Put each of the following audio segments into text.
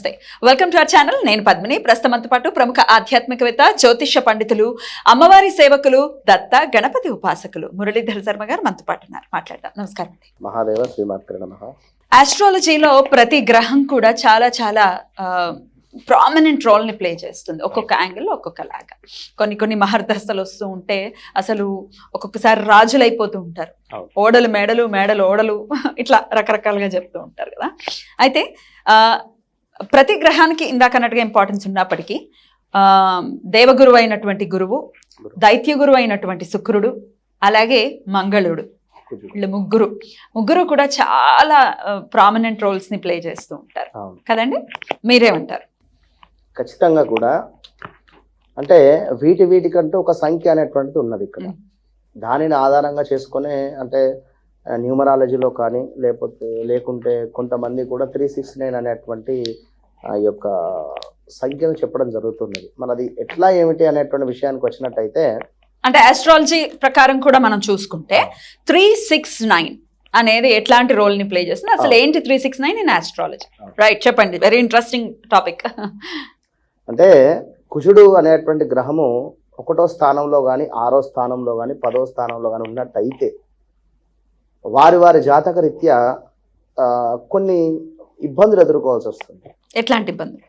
నమస్తే. Welcome to our channel నేను పద్మిని. ప్రస్తుతంతో పాటు ప్రముఖ ఆధ్యాత్మికవేత్త జ్యోతిష్య పండితులు అమ్మవారి సేవకులు దత్త గణపతి ఉపాసకులు మురళీధర్ శర్మ గారు మనతో పాటు ఉన్నారు. మాట్లాడదాం. నమస్కారం అండి. మహాదేవ శ్రీమాత్ర ఆస్ట్రాలజీలో ప్రతి గ్రహం కూడా చాలా చాలా ప్రామినెంట్ రోల్ని ప్లే చేస్తుంది. ఒక్కొక్క యాంగిల్లో ఒక్కొక్క లాగా కొన్ని కొన్ని మహర్దశలు వస్తూ ఉంటే అసలు ఒక్కొక్కసారి రాజులు అయిపోతూ ఉంటారు. ఓడలు మేడలు మేడలు ఓడలు ఇట్లా రకరకాలుగా చెప్తూ ఉంటారు కదా. అయితే ఆ, ప్రతి గ్రహానికి ఇందాక అన్నట్టుగా ఇంపార్టెన్స్ ఉన్నప్పటికీ దేవగురువు అయినటువంటి గురువు దైత్య గురువు అయినటువంటి శుక్రుడు అలాగే మంగళుడు. వీళ్ళు ముగ్గురు. ముగ్గురు కూడా చాలా ప్రామినెంట్ రోల్స్ని ప్లే చేస్తూ ఉంటారు. కదండి? మీరేమంటారు ఖచ్చితంగా కూడా అంటే వీటి వీటికంటూ ఒక సంఖ్య అనేటువంటిది ఉన్నది ఇక్కడ. దానిని ఆధారంగా చేసుకొని అంటే న్యూమరాలజీలో కానీ లేకపోతే లేకుంటే కొంతమంది కూడా త్రీ సిక్స్ నైన్ అనేటువంటి ఆ యొక్క సంఖ్యను చెప్పడం జరుగుతున్నది. మనది ఎట్లా ఏమిటి అనేటువంటి విషయానికి వచ్చినట్టయితే అంటే ఆస్ట్రాలజీ ప్రకారం కూడా మనం చూసుకుంటే త్రీ సిక్స్ నైన్ అనేది ఎట్లాంటి రోల్ని ప్లే చేస్తుంది? అసలు. ఏంటి three six nine in astrology. Right చెప్పండి. వెరీ ఇంట్రెస్టింగ్ టాపిక్ అంటే కుజుడు అనేటువంటి గ్రహము ఒకటో స్థానంలో కానీ ఆరో స్థానంలో కానీ పదో స్థానంలో కానీ ఉన్నట్టయితే వారి వారి జాతక రీత్యా కొన్ని ఇబ్బందులు ఎదుర్కోవాల్సి వస్తుంది. ఎట్లాంటి ఇబ్బందులు?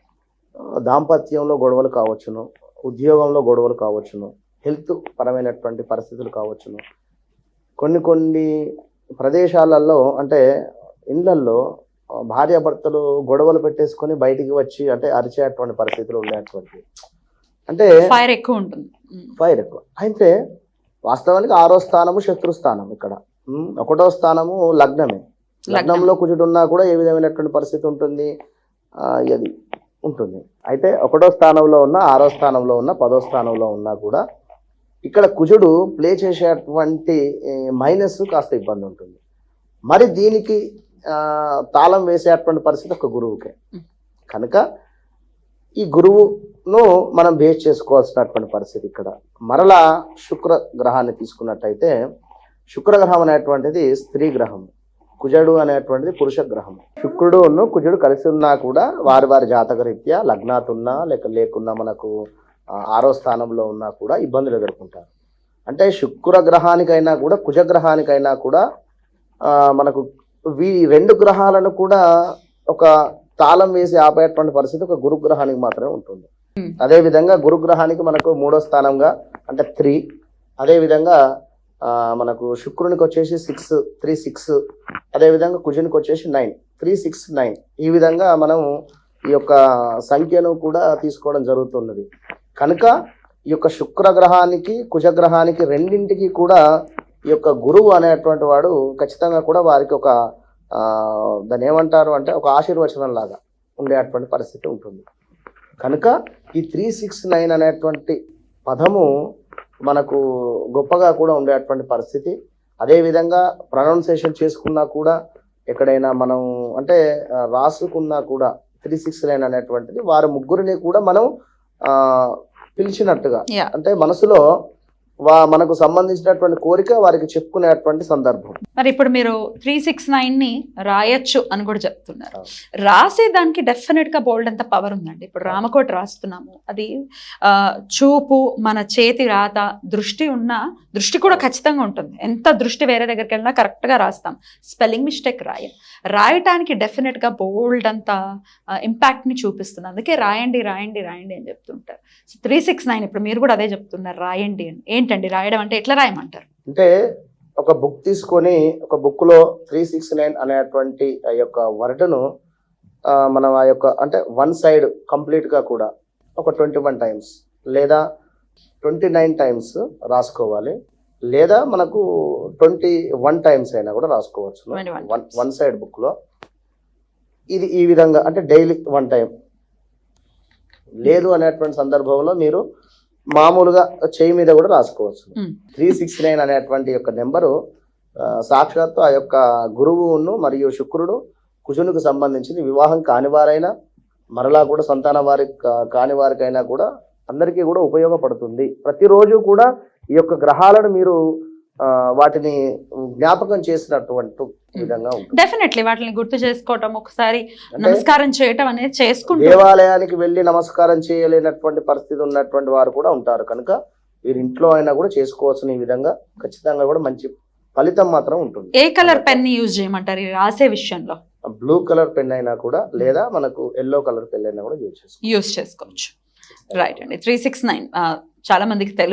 దాంపత్యంలో గొడవలు కావచ్చును ఉద్యోగంలో గొడవలు కావచ్చును హెల్త్ పరమైనటువంటి పరిస్థితులు కావచ్చును. కొన్ని కొన్ని ప్రదేశాలలో అంటే ఇండ్లల్లో ఆ, భార్యాభర్తలు గొడవలు పెట్టేసుకొని బయటికి వచ్చి అంటే అరిచేటువంటి పరిస్థితులు ఉండేటువంటి. అంటే ఫైర్ ఎక్కువ ఉంటుంది. ఫైర్ ఎక్కువ. అయితే వాస్తవానికి ఆరో స్థానము శత్రు స్థానం ఇక్కడ. ఒకటో స్థానము లగ్నమే. లగ్నంలో కుజుడు ఉన్నా కూడా ఏ విధమైనటువంటి పరిస్థితి ఉంటుంది? అది ఉంటుంది. అయితే ఒకటో స్థానంలో ఉన్న ఆరో స్థానంలో ఉన్న పదో స్థానంలో ఉన్నా కూడా ఇక్కడ కుజుడు ప్లే చేసేటువంటి మైనస్ కాస్త ఇబ్బంది ఉంటుంది. మరి దీనికి తాళం వేసేటువంటి పరిస్థితి ఒక గురువుకే. కనుక ఈ గురువును మనం బేస్ చేసుకోవాల్సినటువంటి పరిస్థితి ఇక్కడ. మరలా శుక్ర గ్రహాన్ని తీసుకున్నట్టయితే శుక్రగ్రహం అనేటువంటిది స్త్రీ గ్రహం. కుజుడు అనేటువంటిది పురుష గ్రహం శుక్రుడు ఉన్ను కుజుడు కలిసి ఉన్నా కూడా వారి వారి జాతక రీత్యా లగ్నాత్ ఉన్నా లేక లేకున్నా మనకు ఆరో స్థానంలో ఉన్నా కూడా ఇబ్బందులు ఎదుర్కొంటారు. అంటే శుక్ర గ్రహానికైనా కూడా కుజ గ్రహానికైనా కూడా మనకు వీ రెండు గ్రహాలను కూడా ఒక తాళం వేసి ఆపేటువంటి పరిస్థితి ఒక గురుగ్రహానికి మాత్రమే ఉంటుంది. Hmm. అదే విధంగా గురుగ్రహానికి మనకు మూడో స్థానంగా అంటే త్రీ. అదే విధంగా ఆ, మనకు శుక్రునికి వచ్చేసి సిక్స్ త్రీ సిక్స్ అదేవిధంగా కుజునికి వచ్చేసి నైన్ త్రీ సిక్స్ నైన్ ఈ విధంగా మనం ఈ యొక్క సంఖ్యను కూడా తీసుకోవడం జరుగుతున్నది. కనుక ఈ యొక్క శుక్ర గ్రహానికి గ్రహానికి రెండింటికి కూడా ఈ యొక్క గురువు అనేటువంటి వాడు ఖచ్చితంగా కూడా వారికి ఒక దాన్ని ఏమంటారు అంటే ఒక ఆశీర్వచనం లాగా ఉండేటువంటి పరిస్థితి ఉంటుంది. కనుక ఈ త్రీ సిక్స్ నైన్ అనేటువంటి పదము మనకు గొప్పగా కూడా ఉండేటువంటి పరిస్థితి అదేవిధంగా ప్రొనౌన్సియేషన్ చేసుకున్నా కూడా ఎక్కడైనా మనం అంటే రాసుకున్నా కూడా త్రీ సిక్స్ నైన్ అనేటువంటిది వారి ముగ్గురిని కూడా మనం పిలిచినట్టుగా. అంటే మనసులో వా మనకు సంబంధించినటువంటి కోరిక వారికి చెప్పుకునేటువంటి సందర్భం. మరి ఇప్పుడు మీరు త్రీ సిక్స్ నైన్ని రాయొచ్చు అని కూడా చెప్తున్నారు. రాసే దానికి డెఫినెట్గా బోల్డ్ అంత పవర్ ఉందండి? ఇప్పుడు రామకోటి రాస్తున్నాము. అది చూపు మన చేతి రాత దృష్టి ఉన్న దృష్టి కూడా ఖచ్చితంగా ఉంటుంది. ఎంత దృష్టి వేరే దగ్గరికి వెళ్ళినా కరెక్ట్గా రాస్తాం. స్పెల్లింగ్ మిస్టేక్ రాయం. రాయటానికి డెఫినెట్గా బోల్డ్ అంత ఇంపాక్ట్ని చూపిస్తుంది. అందుకే రాయండి రాయండి రాయండి అని చెప్తుంటారు. త్రీ సిక్స్ నైన్ ఇప్పుడు మీరు కూడా అదే చెప్తున్నారు. రాయండి అని. ఏంటండి రాయడం అంటే ఎట్లా రాయమంటారు? అంటే ఒక బుక్ తీసుకొని ఒక బుక్లో త్రీ సిక్స్ నైన్ అనేటువంటి ఆ యొక్క వర్డ్ను మనం ఆ యొక్క అంటే వన్ సైడ్ కంప్లీట్గా కూడా ఒక ట్వంటీ వన్ టైమ్స్ లేదా ట్వంటీ నైన్ టైమ్స్ రాసుకోవాలి. లేదా మనకు ట్వంటీ వన్ టైమ్స్ అయినా కూడా రాసుకోవచ్చు. 21 వన్ సైడ్ బుక్లో ఇది ఈ విధంగా అంటే డైలీ వన్ టైం లేదు అనేటువంటి సందర్భంలో మీరు మామూలుగా చేయి మీద కూడా రాసుకోవచ్చు. త్రీ సిక్స్ నైన్ అనేటువంటి యొక్క నెంబరు సాక్షాత్తు ఆ యొక్క గురువును మరియు శుక్రుడు కుజునికి సంబంధించింది వివాహం కాని వారైనా మరలా కూడా సంతాన వారి కాని వారికైనా కూడా అందరికీ కూడా ఉపయోగపడుతుంది ప్రతిరోజు కూడా ఈ యొక్క గ్రహాలను మీరు వాటిని జ్ఞాపకం చేసినటువంటి విధంగా డెఫినెట్లీ వాటిని గుర్తు చేసుకోవటం ఒకసారి నమస్కారం చేయటం అనేది చేసుకుంటూ దేవాలయానికి వెళ్ళి నమస్కారం చేయలేనటువంటి పరిస్థితి ఉన్నటువంటి వారు కూడా ఉంటారు. కనుక వీరి ఇంట్లో అయినా కూడా చేసుకోవాల్సిన ఈ విధంగా ఖచ్చితంగా కూడా మంచి ఫలితం మాత్రం ఉంటుంది. ఏ కలర్ పెన్ యూజ్ చేయమంటారు? రాసే విషయంలో. బ్లూ కలర్ పెన్ అయినా కూడా లేదా మనకు ఎల్లో కలర్ పెన్ అయినా కూడా యూజ్ చేసుకోవచ్చు. యూజ్ చేసుకోవచ్చు. రైట్ అండి. త్రీ సిక్స్ నైన్ చాలా మందికి తెలుసు